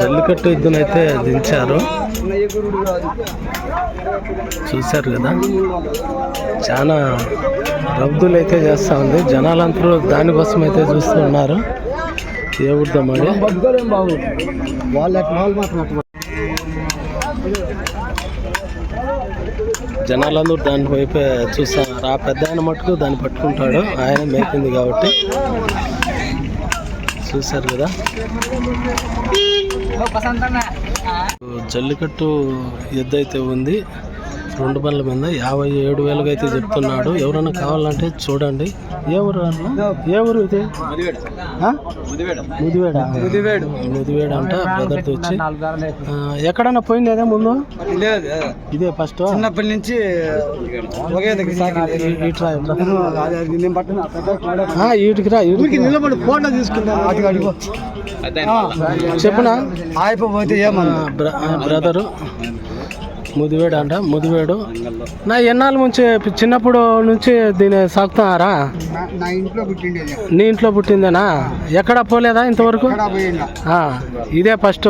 జల్లికట్టు జల్లికట్టు అయితే దించారు. చూశారు కదా? చాలా రబ్దులు అయితే చేస్తా ఉంది. జనాలందరూ దానికోసం అయితే చూస్తున్నారు ఏ ఊర్దో జనాలందరూ దాని వైపే చూస్తున్నారు ఆ పెద్ద ఆయన మటుకు దాన్ని పట్టుకుంటాడు. ఆయన మేపింది కాబట్టి. చూశారు కదా. జల్లికట్టు ఎద్దు అయితే ఉంది. రెండు బండ్ల మీద యాభై ఏడు వేలకు అయితే చెప్తున్నాడు. ఎవరైనా కావాలంటే చూడండి. ఏ ఊరు అన్న? ఏ ఊరు ఇది? ముదివేడ. ముదివేడ అంట బ్రదర్ వచ్చి. ఎక్కడన్నా పోయింది అదే ముందు? ఇదే ఫస్ట్ చిన్నప్పటి నుంచి ఒకే దగ్గర రా రా. నిలబడి ఫోటో తీసుకుంటాను అటు అడుగు చెప్పునా? అయిపోతే ఆ, ఏమన్నా బ్ర- ఆ, బ్రదరు ముదివేడు అంట ముదివేడు. నా ఎన్నాళ్ళ నుంచి చిన్నప్పుడు నుంచి దీన్ని సాగుతున్నారా? నా ఇంట్లో పుట్టిండేది నీ ఇంట్లో పుట్టిందేనా? ఎక్కడ పోలేదా ఇంతవరకు? ఇదే ఫస్ట్.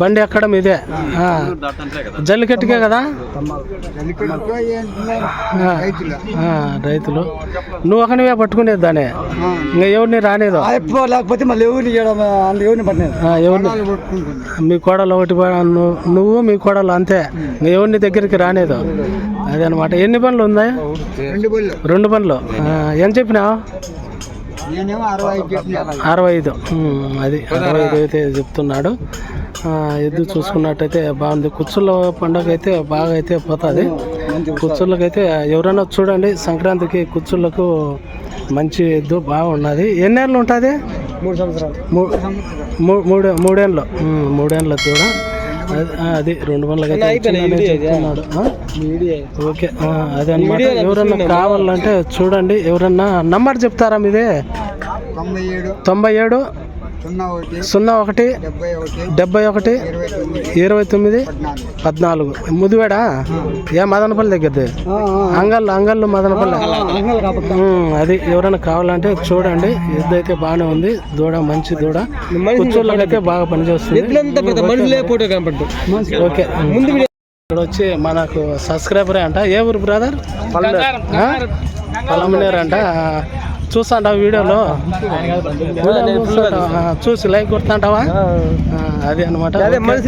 బండి ఎక్కడ ఇదే జల్లికట్టుకే కదా? రైతులు. నువ్వు ఒకనివే పట్టుకునేది దాన్ని. ఇంకా ఎవరిని రానేదు? లేకపోతే మళ్ళీ ఎవరిని ఎవరిని పట్టినది ఆ, ఎవరిని? మీ కోడలు ఒకటి నువ్వు మీ కోడలు అంతే. ఎవరిని దగ్గరికి రానేదు. అదే అనమాట ఎన్ని పనులు ఉన్నాయి? రెండు పనులు. ఎంత చెప్పినావు? అరవై ఐదు అది అరవై ఐదు అయితే చెప్తున్నాడు. ఎద్దు చూసుకున్నట్టయితే బాగుంది. కుచ్చుల పండుగ అయితే బాగా అయితే పోతుంది. కుచ్చుళ్ళకైతే ఎవరైనా చూడండి సంక్రాంతికి కుచ్చుళ్ళకు మంచి ఎద్దు బాగున్నది. ఎన్నేళ్ళు ఉంటుంది? మూడు సంవత్సరాలు. మూడే మూడేళ్ళు మూడేళ్ళ కూడా. అది- రెండు ఇచ్చిందని చెప్తున్నాడు? ఓకే అదే అనమాట ఎవరన్నా కావాలంటే చూడండి. ఎవరన్నా నంబర్ చెప్తారా మీదే? తొంభై ఏడు. తొంభై ఏడు సున్నా ఒకటి డెబ్బై ఒకటి ఇరవై తొమ్మిది పద్నాలుగు. ముదివేడా? ఏ మదనపల్లి దగ్గరది. అంగళ్ళు అంగళ్ళు మదనపల్లి. అది ఎవరైనా కావాలంటే చూడండి. అయితే బాగానే ఉంది. దూడ మంచి దూడ. కూర్చోళ్ళకి అయితే బాగా పనిచేస్తుంది. ఓకే. ముందు ఇక్కడ వచ్చి మనకు సబ్స్క్రైబరే అంట. ఏ ఊరు బ్రదర్? పలమనేరు అంట. వీడియోలో? చూస్తాంటావా? ఆ, చూసి లైక్ కొడతాంటావా? అది అనమాట